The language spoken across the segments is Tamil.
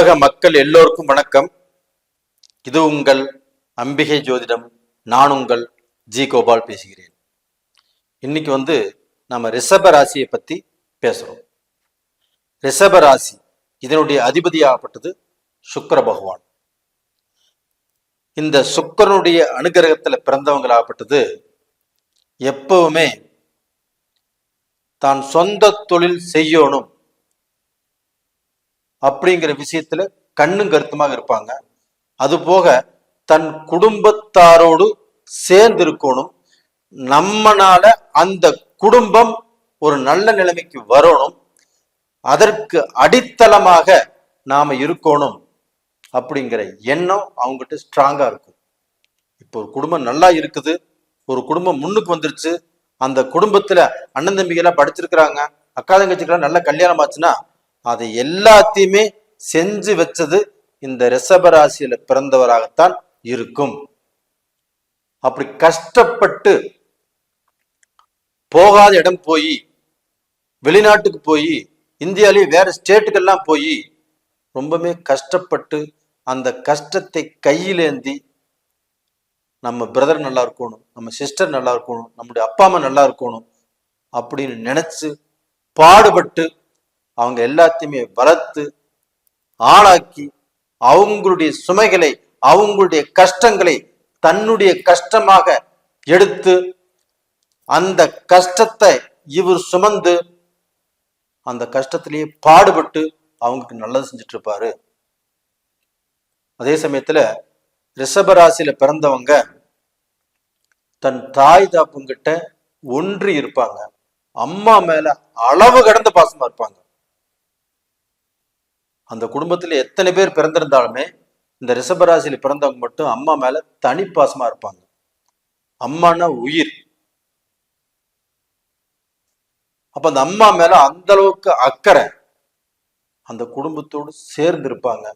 உலக மக்கள் எல்லோருக்கும் வணக்கம். இது உங்கள் அம்பிகை ஜோதிடம். நான் உங்கள் ஜி கோபால் பேசுகிறேன். இன்னைக்கு வந்து நம்ம ரிஷப ராசியை பத்தி பேசுறோம். ரிஷப ராசி இதனுடைய அதிபதியாகப்பட்டது சுக்கர பகவான். இந்த சுக்கிரனுடைய அனுகிரகத்தில் பிறந்தவங்களாகப்பட்டது எப்பவுமே தான் சொந்த தொழில் செய்யணும். அப்படிங்கிற விஷயத்துல கண்ணும் கருத்துமாக இருப்பாங்க. அது போக தன் குடும்பத்தாரோடு சேர்ந்து இருக்கணும் நம்மனால அந்த குடும்பம் ஒரு நல்ல நிலைமைக்கு வரணும். அதற்கு அடித்தளமாக நாம இருக்கணும் அப்படிங்கிற எண்ணம் அவங்ககிட்ட ஸ்ட்ராங்கா இருக்கும். இப்போ ஒரு குடும்பம் நல்லா இருக்குது. ஒரு குடும்பம் முன்னுக்கு வந்துருச்சு. அந்த குடும்பத்துல அண்ணன் தம்பிகள்லாம் படிச்சிருக்கிறாங்க. அக்கா தங்கச்சிக்கெல்லாம் நல்ல கல்யாணம் ஆச்சுன்னா அதை எல்லாத்தையுமே செஞ்சு வச்சது இந்த ரிஷபராசியில பிறந்தவராகத்தான் இருக்கும். அப்படி கஷ்டப்பட்டு போகாத இடம் போய் வெளிநாட்டுக்கு போய் இந்தியாவிலேயே வேற ஸ்டேட்டுக்கெல்லாம் போய் ரொம்பவே கஷ்டப்பட்டு அந்த கஷ்டத்தை கையிலேந்தி நம்ம பிரதர் நல்லா இருக்கணும் நம்ம சிஸ்டர் நல்லா இருக்கணும் நம்முடைய அப்பா அம்மா நல்லா இருக்கணும் அப்படின்னு நினைச்சு பாடுபட்டு அவங்க எல்லாத்தையுமே வளர்த்து ஆளாக்கி அவங்களுடைய சுமைகளை அவங்களுடைய கஷ்டங்களை தன்னுடைய கஷ்டமாக எடுத்து அந்த கஷ்டத்தை இவர் சுமந்து அந்த கஷ்டத்திலேயே பாடுபட்டு அவங்களுக்கு நல்லது செஞ்சுட்டு இருப்பாரு அதே சமயத்துல ரிஷபராசியில பிறந்தவங்க தன் தாய் தாப்புங்கிட்ட ஒன்றி இருப்பாங்க. அம்மா மேல அளவு கடந்த பாசமா இருப்பாங்க. அந்த குடும்பத்துல எத்தனை பேர் பிறந்திருந்தாலுமே இந்த ரிஷபராசியில் பிறந்தவங்க மட்டும் அம்மா மேல தனி பாசமா இருப்பாங்க. அம்மானா உயிர். அப்ப அந்த அம்மா மேல அந்த அளவுக்கு அக்கறை. அந்த குடும்பத்தோடு சேர்ந்து இருப்பாங்க.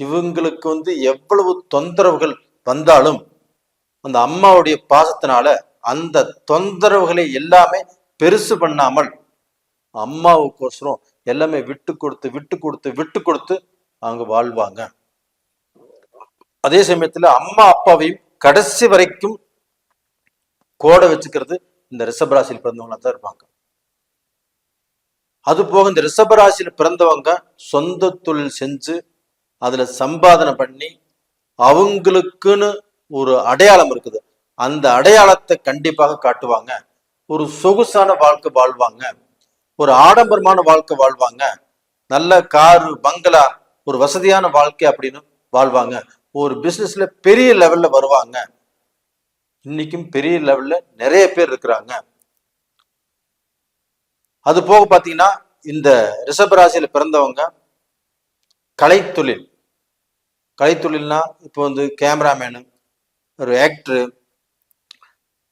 இவங்களுக்கு வந்து எவ்வளவு தொந்தரவுகள் வந்தாலும் அந்த அம்மாவுடைய பாசத்தினால அந்த தொந்தரவுகளை எல்லாமே பெருசு பண்ணாமல் அம்மாவுக்கோசரம் எல்லாமே விட்டு கொடுத்து விட்டு கொடுத்து விட்டு கொடுத்து அவங்க வாழ்வாங்க. அதே சமயத்துல அம்மா அப்பாவையும் கடைசி வரைக்கும் கோட வச்சுக்கிறது இந்த ரிஷபராசியில் பிறந்தவங்களா தான் இருப்பாங்க. அது போக இந்த ரிஷபராசியில் பிறந்தவங்க சொந்த தொழில் செஞ்சு அதுல சம்பாதனை பண்ணி அவங்களுக்குன்னு ஒரு அடையாளம் இருக்குது. அந்த அடையாளத்தை கண்டிப்பாக காட்டுவாங்க. ஒரு சொகுசான வாழ்க்கை வாழ்வாங்க. ஒரு ஆடம்பரமான வாழ்க்கை வாழ்வாங்க. நல்ல காரு பங்களா ஒரு வசதியான வாழ்க்கை அப்படின்னு வாழ்வாங்க. ஒரு பிசினஸ்ல பெரிய லெவல்ல வருவாங்க. இன்னைக்கும் பெரிய லெவல்ல நிறைய பேர் இருக்கிறாங்க. அது போக பாத்தீங்கன்னா இந்த ரிஷபராசியில பிறந்தவங்க கலைத்தொழில். கலைத்தொழில்னா இப்போ வந்து கேமராமேனு ஒரு ஆக்டரு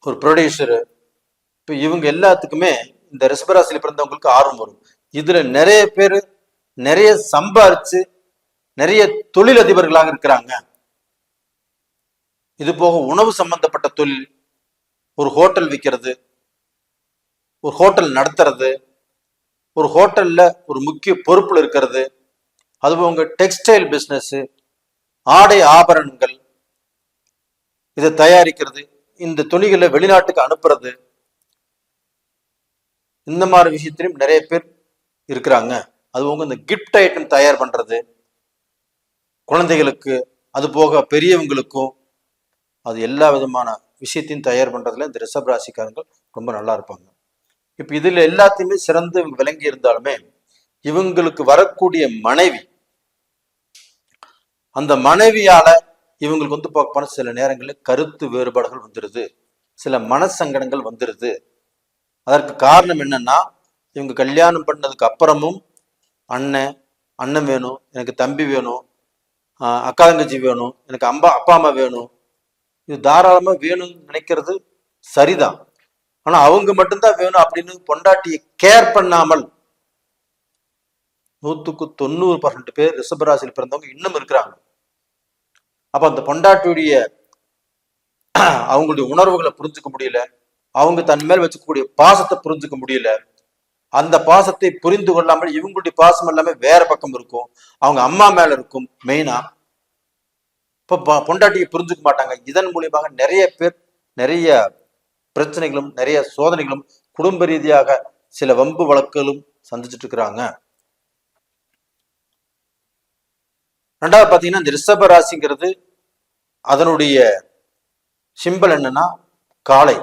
ஒரு ப்ரொடியூசரு இப்போ இவங்க எல்லாத்துக்குமே இந்த ரிஷபராசியில் பிறந்தவங்களுக்கு ஆர்வம் வரும். இதுல நிறைய பேர் நிறைய சம்பாரிச்சு நிறைய தொழிலதிபர்களாக இருக்கிறாங்க. இது போக உணவு சம்பந்தப்பட்ட தொழில் ஒரு ஹோட்டல் விற்கிறது ஒரு ஹோட்டல் நடத்துறது ஒரு ஹோட்டல்ல ஒரு முக்கிய பொறுப்புல இருக்கிறது. அது உங்க டெக்ஸ்டைல் பிஸ்னஸ் ஆடை ஆபரணங்கள் இதை தயாரிக்கிறது இந்த துணிகளை வெளிநாட்டுக்கு அனுப்புறது இந்த மாதிரி விஷயத்திலையும் நிறைய பேர் இருக்கிறாங்க. அது இந்த கிஃப்ட் ஐட்டம் தயார் பண்றது குழந்தைகளுக்கு அது போக பெரியவங்களுக்கும் அது எல்லா விதமான விஷயத்தையும் தயார் பண்றதுல இந்த ரிஷப் ராசிக்காரங்கள் ரொம்ப நல்லா இருப்பாங்க. இப்ப இதுல எல்லாத்தையுமே சிறந்து விளங்கி இருந்தாலுமே இவங்களுக்கு வரக்கூடிய மனைவி அந்த மனைவியால இவங்களுக்கு வந்து பார்க்க போன சில நேரங்களில் கருத்து வேறுபாடுகள் வந்துடுது சில மனசங்கடங்கள் வந்துடுது அதற்கு காரணம் என்னன்னா இவங்க கல்யாணம் பண்ணதுக்கு அப்புறமும் அண்ணன் அண்ணன் வேணும் எனக்கு தம்பி வேணும் ஆஹ் அக்கா தங்கச்சி வேணும் எனக்கு அம்பா அப்பா அம்மா வேணும். இது தாராளமா வேணும்னு நினைக்கிறது சரிதான். ஆனா அவங்க மட்டும்தான் வேணும் அப்படின்னு பொண்டாட்டியை கேர் பண்ணாமல் நூத்துக்கு தொண்ணூறு பர்சன்ட் பேர் ரிஷபராசியில் பிறந்தவங்க இன்னும் இருக்கிறாங்க. அப்ப அந்த பொண்டாட்டியுடைய அவங்களுடைய உணர்வுகளை புரிஞ்சுக்க முடியல. அவங்க தன் மேல் வச்சுக்கக்கூடிய பாசத்தை புரிஞ்சுக்க முடியல. அந்த பாசத்தை புரிந்து கொள்ளாமல் இவங்களுடைய பாசம் எல்லாமே வேற பக்கம் இருக்கும். அவங்க அம்மா மேல இருக்கும் மெயினா இப்ப பொண்டாட்டியை புரிஞ்சுக்க மாட்டாங்க. இதன் மூலியமாக நிறைய பேர் நிறைய பிரச்சனைகளும் நிறைய சோதனைகளும் குடும்ப ரீதியாக சில வம்பு வழக்குகளும் சந்திச்சுட்டு இருக்கிறாங்க. ரெண்டாவது பாத்தீங்கன்னா இந்த ரிஷப ராசிங்கிறது அதனுடைய சிம்பல் என்னன்னா காளை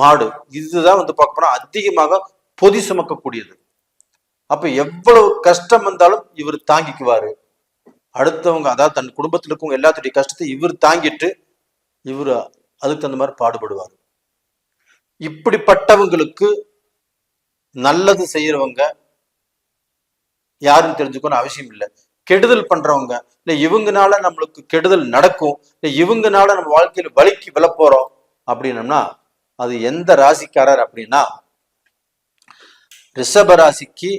மாடு. இதுதான் வந்து பார்க்க போனா அதிகமாக பொதி சுமக்கக்கூடியது. அப்ப எவ்வளவு கஷ்டம் வந்தாலும் இவர் தாங்கிக்குவாரு. அடுத்தவங்க அதாவது தன் குடும்பத்தில் இருக்கவங்க எல்லாத்துடைய கஷ்டத்தை இவர் தாங்கிட்டு இவர் அதுக்கு தகுந்த மாதிரி பாடுபடுவார். இப்படிப்பட்டவங்களுக்கு நல்லது செய்யறவங்க யாருன்னு தெரிஞ்சுக்கணும் அவசியம் இல்லை. கெடுதல் பண்றவங்க இல்ல இவங்கனால நம்மளுக்கு கெடுதல் நடக்கும் இல்ல இவங்கனால நம்ம வாழ்க்கையில வலிக்கு விழப்போறோம் அப்படின்னம்னா அது எந்த ராசிக்காரர் அப்படின்னா ரிஷப ராசிக்கு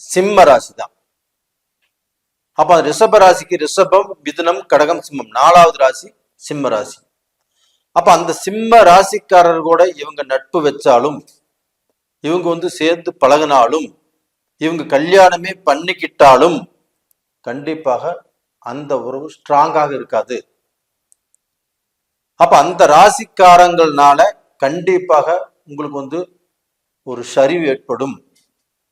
சிம்ம ராசி தான் அப்ப ரிஷப ராசிக்கு ரிஷபம் மிதுனம் கடகம் சிம்மம். நாலாவது ராசி சிம்ம ராசி. அப்ப அந்த சிம்ம ராசிக்காரர் கூட இவங்க நட்பு வச்சாலும் இவங்க வந்து சேர்ந்து பழகினாலும் இவங்க கல்யாணமே பண்ணிக்கிட்டாலும் கண்டிப்பாக அந்த உறவு ஸ்ட்ராங்காக இருக்காது. அப்ப அந்த ராசிக்காரங்கள்னால கண்டிப்பாக உங்களுக்கு வந்து ஒரு சரிவு ஏற்படும்.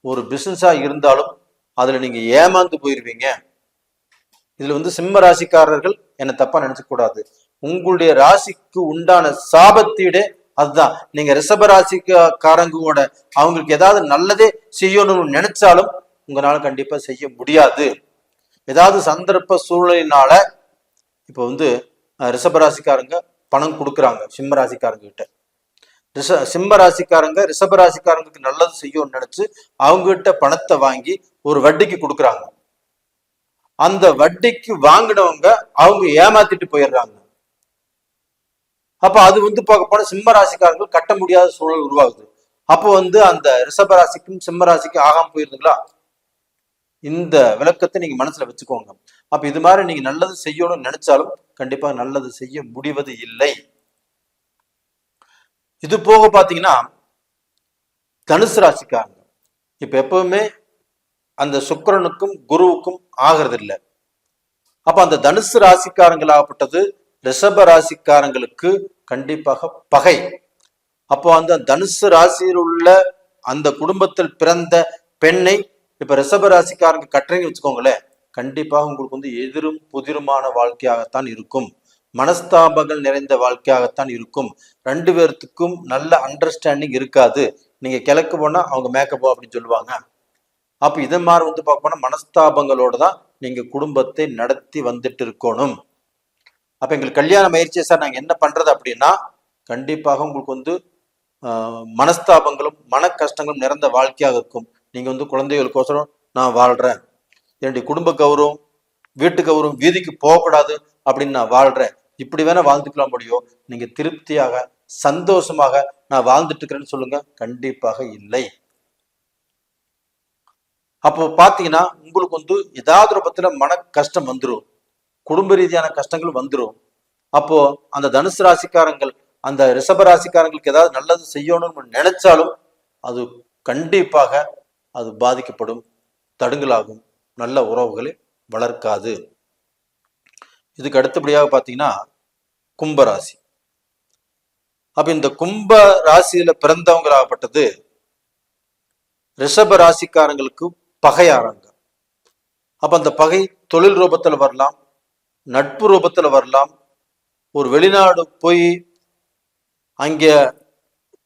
ஒரு பிசினஸா இருந்தாலும் அதுல நீங்க ஏமாந்து போயிருவீங்க. இதுல வந்து சிம்ம ராசிக்காரர்கள் என்ன தப்பா நினைச்ச கூடாது. உங்களுடைய ராசிக்கு உண்டான சாபத்தீடே அதுதான். நீங்க ரிஷப ராசிக்காரங்களோட அவங்களுக்கு ஏதாவது நல்லதே செய்யணும்னு நினைச்சாலும் உங்களால கண்டிப்பா செய்ய முடியாது. ஏதாவது சந்தர்ப்ப சூழ்நிலையினால இப்ப வந்து அஹ், ரிஷப ராசிக்காரங்க பணம் கொடுக்குறாங்க சிம்ம ராசிக்காரங்க கிட்ட ரிஷ சிம்ம ராசிக்காரங்க ரிஷப ராசிக்காரங்களுக்கு நல்லது செய்யணும்னு நினைச்சு அவங்க கிட்ட பணத்தை வாங்கி ஒரு வட்டிக்கு கொடுக்குறாங்க. அந்த வட்டிக்கு வாங்கினவங்க அவங்க ஏமாத்திட்டு போயிடுறாங்க. அப்ப அது வந்து பார்க்க போனா சிம்ம ராசிக்காரர்கள் கட்ட முடியாத சூழல் உருவாகுது. அப்போ வந்து அந்த ரிஷப ராசிக்கும் சிம்ம ராசிக்கும் ஆகாம போயிருதுங்களா? இந்த விளக்கத்தை நீங்க மனசுல வச்சுக்கோங்க. அப்ப இது மாதிரி நீங்க நல்லது செய்யணும்னு நினைச்சாலும் கண்டிப்பா நல்லது செய்ய முடிவது இல்லை. இது போக பாத்தீங்கன்னா தனுசு ராசிக்காரங்க. இப்ப எப்பவுமே அந்த சுக்கிரனுக்கும் குருவுக்கும் ஆகிறது இல்லை அப்ப அந்த தனுசு ராசிக்காரங்களாகப்பட்டது ரிஷப ராசிக்காரங்களுக்கு கண்டிப்பாக பகை. அப்போ அந்த தனுசு ராசியில் உள்ள அந்த குடும்பத்தில் பிறந்த பெண்ணை இப்ப ரிஷப ராசிக்காரங்க கட்டுறீங்க வச்சுக்கோங்களேன் கண்டிப்பாக உங்களுக்கு வந்து எதிரும் புதிருமான வாழ்க்கையாகத்தான் இருக்கும். மனஸ்தாபங்கள் நிறைந்த வாழ்க்கையாகத்தான் இருக்கும். ரெண்டு பேர்த்துக்கும் நல்ல அண்டர்ஸ்டாண்டிங் இருக்காது. நீங்க கிழக்கு போனா அவங்க மேக்கப் அப்படின்னு சொல்லுவாங்க. அப்ப இதை மாதிரி வந்து பார்க்க போனால் மனஸ்தாபங்களோட தான் நீங்க குடும்பத்தை நடத்தி வந்துட்டு இருக்கணும். அப்ப எங்களுக்கு கல்யாண முயற்சியை சார் நாங்க என்ன பண்றது அப்படின்னா கண்டிப்பாக உங்களுக்கு வந்து மனஸ்தாபங்களும் மன கஷ்டங்களும் நிறைந்த வாழ்க்கையாக இருக்கும். நீங்க வந்து குழந்தைகளுக்கோசரம் நான் வாழ்றேன். என்னுடைய குடும்ப கௌரவம் வீட்டு கௌரவம் வீதிக்கு போகக்கூடாது அப்படின்னு நான் வாழ்றேன். இப்படி வேணா வாழ்ந்துக்கலாம் முடியும் நீங்க திருப்தியாக சந்தோஷமாக நான் வாழ்ந்துட்டு இருக்கிறேன்னு சொல்லுங்க. கண்டிப்பாக இல்லை. அப்போ பாத்தீங்கன்னா உங்களுக்கு வந்து ஏதாவது ஒரு பத்தில மன கஷ்டம் வந்துடும் குடும்ப ரீதியான கஷ்டங்கள் வந்துடும் அப்போ அந்த தனுசு ராசிக்காரங்கள் அந்த ரிஷப ராசிக்காரங்களுக்கு ஏதாவது நல்லது செய்யணும்னு நினைச்சாலும் அது கண்டிப்பாக அது பாதிக்கப்படும் தடுங்கலாகும். நல்ல உறவுகளை வளர்க்காது. இதுக்கு அடுத்தபடியாக பார்த்தீங்கன்னா கும்பராசி. அப்ப இந்த கும்ப ராசியில பிறந்தவங்களாகப்பட்டது ரிஷப ராசிக்காரங்களுக்கு பகையாறாங்க அப்ப அந்த பகை தொழில் ரூபத்துல வரலாம் நட்பு ரூபத்துல வரலாம் ஒரு வெளிநாடு போய் அங்க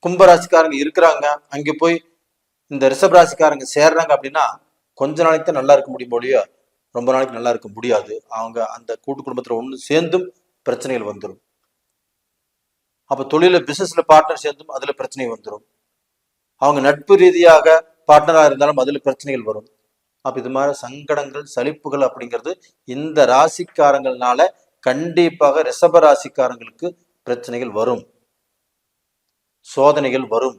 கும்பராசிக்காரங்க இருக்கிறாங்க அங்க போய் இந்த ரிஷப ராசிக்காரங்க சேர்றாங்க அப்படின்னா கொஞ்ச நாளைக்கு தான் நல்லா இருக்க முடியும் ஒழியோ ரொம்ப நாளைக்கு நல்லா இருக்க முடியாது. அவங்க அந்த கூட்டு குடும்பத்தில் ஒன்று சேர்ந்தும் பிரச்சனைகள் வந்துடும் அப்போ தொழிலில் பிஸ்னஸில் பார்ட்னர் சேர்ந்தும் அதில் பிரச்சனை வந்துடும் அவங்க நட்பு ரீதியாக பார்ட்னராக இருந்தாலும் அதில் பிரச்சனைகள் வரும். அப்போ இது மாதிரி சங்கடங்கள் சலிப்புகள் அப்படிங்கிறது இந்த ராசிக்காரங்கள்னால கண்டிப்பாக ரிஷப ராசிக்காரங்களுக்கு பிரச்சனைகள் வரும். சோதனைகள் வரும்.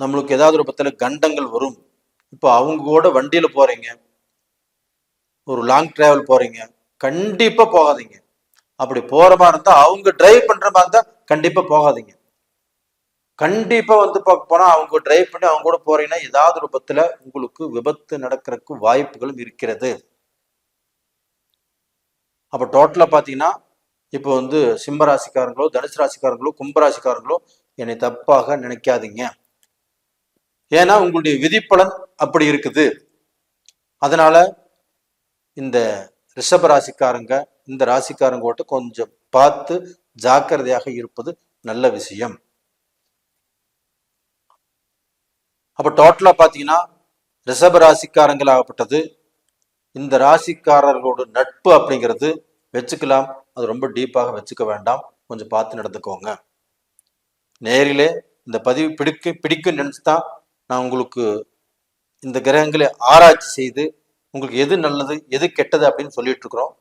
நம்மளுக்கு ஏதாவது ஒரு பத்தில கண்டங்கள் வரும். இப்போ அவங்க கூட வண்டியில் போகிறீங்க ஒரு லாங் டிராவல் போகிறீங்க கண்டிப்பாக போகாதீங்க. அப்படி போகிற மாதிரி இருந்தால் அவங்க டிரைவ் பண்ணுற மாதிரி இருந்தால் கண்டிப்பாக போகாதீங்க. கண்டிப்பாக வந்து பார்க்க போனால் அவங்க டிரைவ் பண்ணி அவங்க கூட போகிறீங்கன்னா ஏதாவது பத்தில் உங்களுக்கு விபத்து நடக்கிறதுக்கு வாய்ப்புகளும் இருக்கிறது. அப்போ டோட்டலாக பார்த்தீங்கன்னா இப்போ வந்து சிம்ம ராசிக்காரங்களோ தனுசு ராசிக்காரங்களோ கும்பராசிக்காரங்களோ என்னை தப்பாக நினைக்காதீங்க. ஏன்னா உங்களுடைய விதிப்பலன் அப்படி இருக்குது. அதனால இந்த ரிஷப ராசிக்காரங்க இந்த ராசிக்காரங்க கொஞ்சம் பார்த்து ஜாக்கிரதையாக இருப்பது நல்ல விஷயம். அப்ப டோட்டலா பாத்தீங்கன்னா ரிஷப ராசிக்காரங்களாகப்பட்டது. இந்த ராசிக்காரர்களோட நட்பு அப்படிங்கிறது வச்சுக்கலாம். அது ரொம்ப டீப்பாக வச்சுக்க வேண்டாம். கொஞ்சம் பார்த்து நடந்துக்கோங்க. நேரிலே இந்த பதிவு பிடிக்க பிடிக்கும் நினைச்சு தான் நான் உங்களுக்கு இந்த கிரகங்களை ஆராய்ச்சி செய்து உங்களுக்கு எது நல்லது எது கெட்டது அப்படின்னு சொல்லிட்டு இருக்கிறோம்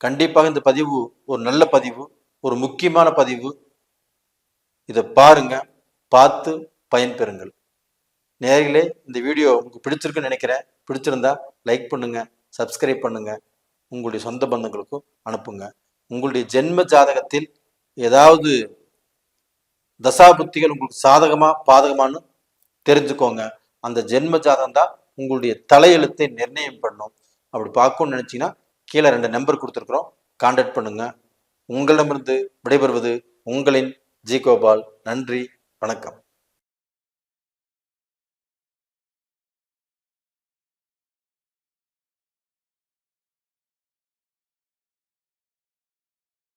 கண்டிப்பாக இந்த பதிவு ஒரு நல்ல பதிவு ஒரு முக்கியமான பதிவு. இதை பாருங்க பார்த்து பயன்பெறுங்கள். நேர்களே இந்த வீடியோ உங்களுக்கு பிடிச்சிருக்குன்னு நினைக்கிறேன். பிடிச்சிருந்தா லைக் பண்ணுங்க சப்ஸ்கிரைப் பண்ணுங்க. உங்களுடைய சொந்த பந்தங்களுக்கும் அனுப்புங்க. உங்களுடைய ஜென்ம ஜாதகத்தில் ஏதாவது தசாபுத்திகள் உங்களுக்கு சாதகமா பாதகமான்னு தெரிஞ்சுக்கோங்க. அந்த ஜென்ம ஜாதகம் தான் உங்களுடைய தலையெழுத்தை நிர்ணயம் பண்ணும். அப்படி பார்க்கணும்னு நினைச்சீங்கன்னா கீழே ரெண்டு நம்பர் கொடுத்துருக்குறோம். கான்டாக்ட் பண்ணுங்க. உங்களிடமிருந்து விடைபெறுவது உங்களின் ஜி கோபால். நன்றி. வணக்கம்.